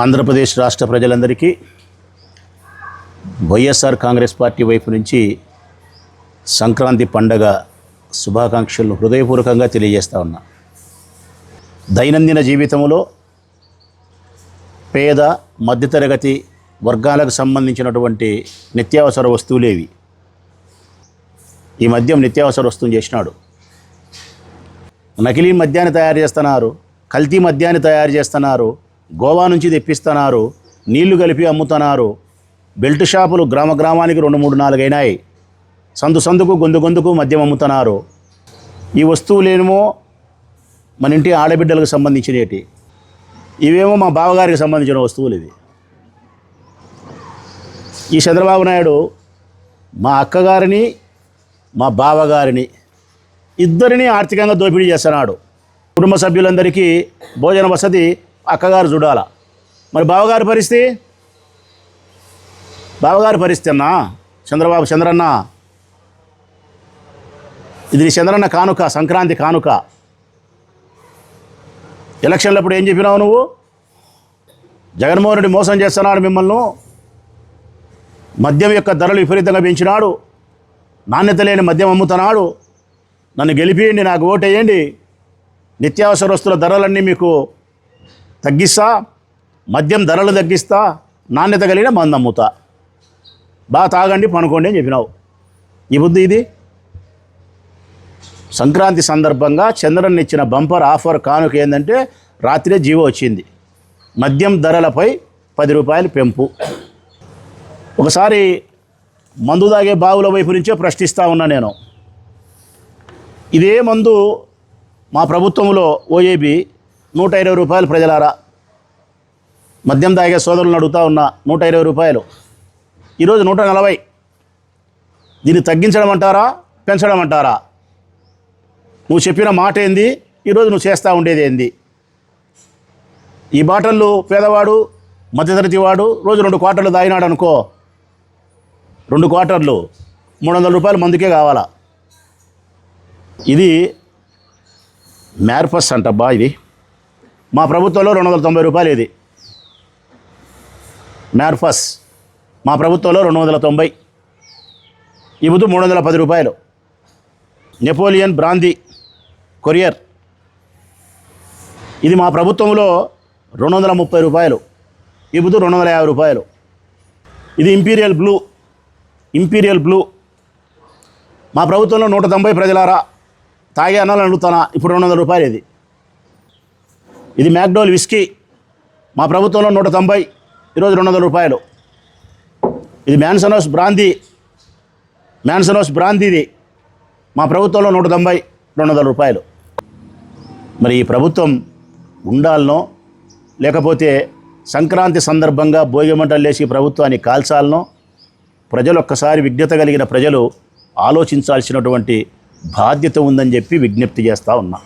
ఆంధ్రప్రదేశ్ రాష్ట్ర ప్రజలందరికీ వైఎస్ఆర్ కాంగ్రెస్ పార్టీ వైపు నుంచి సంక్రాంతి పండగ శుభాకాంక్షలను హృదయపూర్వకంగా తెలియజేస్తా ఉన్నా. దైనందిన జీవితంలో పేద మధ్యతరగతి వర్గాలకు సంబంధించినటువంటి నిత్యావసర వస్తువులేవి ఈ మద్యం నిత్యావసర వస్తువుని చేసినాడు. నకిలీ మద్యాన్ని తయారు చేస్తున్నారు కల్తీ మద్యాన్ని తయారు చేస్తున్నారు గోవా నుంచి తెప్పిస్తున్నారు నీళ్ళు కలిపి అమ్ముతున్నారు. బెల్ట్ షాపులు గ్రామ గ్రామానికి రెండు మూడు నాలుగు అయినాయి సందు సందుకు గొంతు గొంతుకు మద్యం అమ్ముతున్నారు. ఈ వస్తువులేమో మన ఇంటి ఆడబిడ్డలకు సంబంధించినవి ఇవేమో మా బావగారికి సంబంధించిన వస్తువులు ఇవి. ఈ చంద్రబాబు నాయుడు మా అక్కగారిని మా బావగారిని ఇద్దరిని ఆర్థికంగా దోపిడీ చేస్తున్నాడు. కుటుంబ సభ్యులందరికీ భోజన వసతి అక్కగారు చూడాల. మరి బావగారి పరిస్థితి? బావగారి పరిస్థితి అన్నా? చంద్రబాబు చంద్రన్న? ఇది చంద్రన్న కానుక సంక్రాంతి కానుక. ఎలక్షన్లప్పుడు ఏం చెప్పినావు నువ్వు? జగన్మోహన్ రెడ్డి మోసం చేస్తున్నాడు మిమ్మల్ని. మద్యం యొక్క ధరలు విపరీతంగా పెంచినాడు. నాణ్యత లేని మద్యం అమ్ముతున్నాడు. నన్ను గెలిపియండి నాకు ఓటేయండి. నిత్యావసర వస్తువుల ధరలన్నీ మీకు తగ్గిస్తా మద్యం ధరలు తగ్గిస్తా నాణ్యత కలిగిన మందు అమ్ముతా. బాగా తాగండి పనుకోండి అని చెప్పినావు. ఈ బుద్ధి ఇది? సంక్రాంతి సందర్భంగా చంద్రన్ ఇచ్చిన బంపర్ ఆఫర్ కానుక ఏంటంటే రాత్రే జీవో వచ్చింది. మద్యం ధరలపై పది రూపాయలు పెంపు. ఒకసారి మందు తాగే బావుల వైపు నుంచే ప్రశ్నిస్తూ ఉన్నా నేను. ఇదే మందు మా ప్రభుత్వంలో ఓఏబి నూట ఇరవై రూపాయలు ప్రజలారా. మద్యం తాగే సోదరులను అడుగుతా ఉన్నా నూట ఇరవై రూపాయలు. ఈరోజు నూట నలభై. దీన్ని తగ్గించడం అంటారా? పెంచడం అంటారా? నువ్వు చెప్పిన మాట ఏంది? ఈరోజు నువ్వు చేస్తూ ఉండేది ఏంది? ఈ బాటళ్ళు పేదవాడు మధ్యతరగతి వాడు రోజు రెండు క్వార్టర్లు తాగినాడు అనుకో రెండు క్వార్టర్లు మూడు వందల రూపాయలు మందుకే కావాలా? ఇది మ్యార్పస్ అంటబ్బా ఇది. మా ప్రభుత్వంలో రెండు వందల తొంభై రూపాయలు ఇది. మ్యార్ఫస్ మా ప్రభుత్వంలో రెండు వందల తొంభై. ఇవ్వదు మూడు వందల పది రూపాయలు. Napoleon brandy courier. ఇది మా ప్రభుత్వంలో రెండు వందల ముప్పై రూపాయలు. ఇవ్వదు రెండు వందల యాభై రూపాయలు. ఇది ఇంపీరియల్ బ్లూ. Imperial blue. మా ప్రభుత్వంలో నూట తొంభై ప్రజలారా. తాగే అన్నాలు అడుగుతానా? ఇప్పుడు రెండు వందల రూపాయలు ఇది. ఇది మ్యాక్డోల్ విస్కీ. మా ప్రభుత్వంలో నూట తొంభై ఈరోజు రెండు వందల రూపాయలు. ఇది మ్యాన్సనోస్ బ్రాందీ మ్యాన్సనోస్ బ్రాందీది మా ప్రభుత్వంలో నూట తొంభై రెండు వందల రూపాయలు. మరి ఈ ప్రభుత్వం ఉండాలనో లేకపోతే సంక్రాంతి సందర్భంగా భోగిమంటలు లేచి ప్రభుత్వాన్ని కాల్చాలనో ప్రజలు ఒక్కసారి విజ్ఞత కలిగిన ప్రజలు ఆలోచించాల్సినటువంటి బాధ్యత ఉందని చెప్పి విజ్ఞప్తి చేస్తూ ఉన్నా.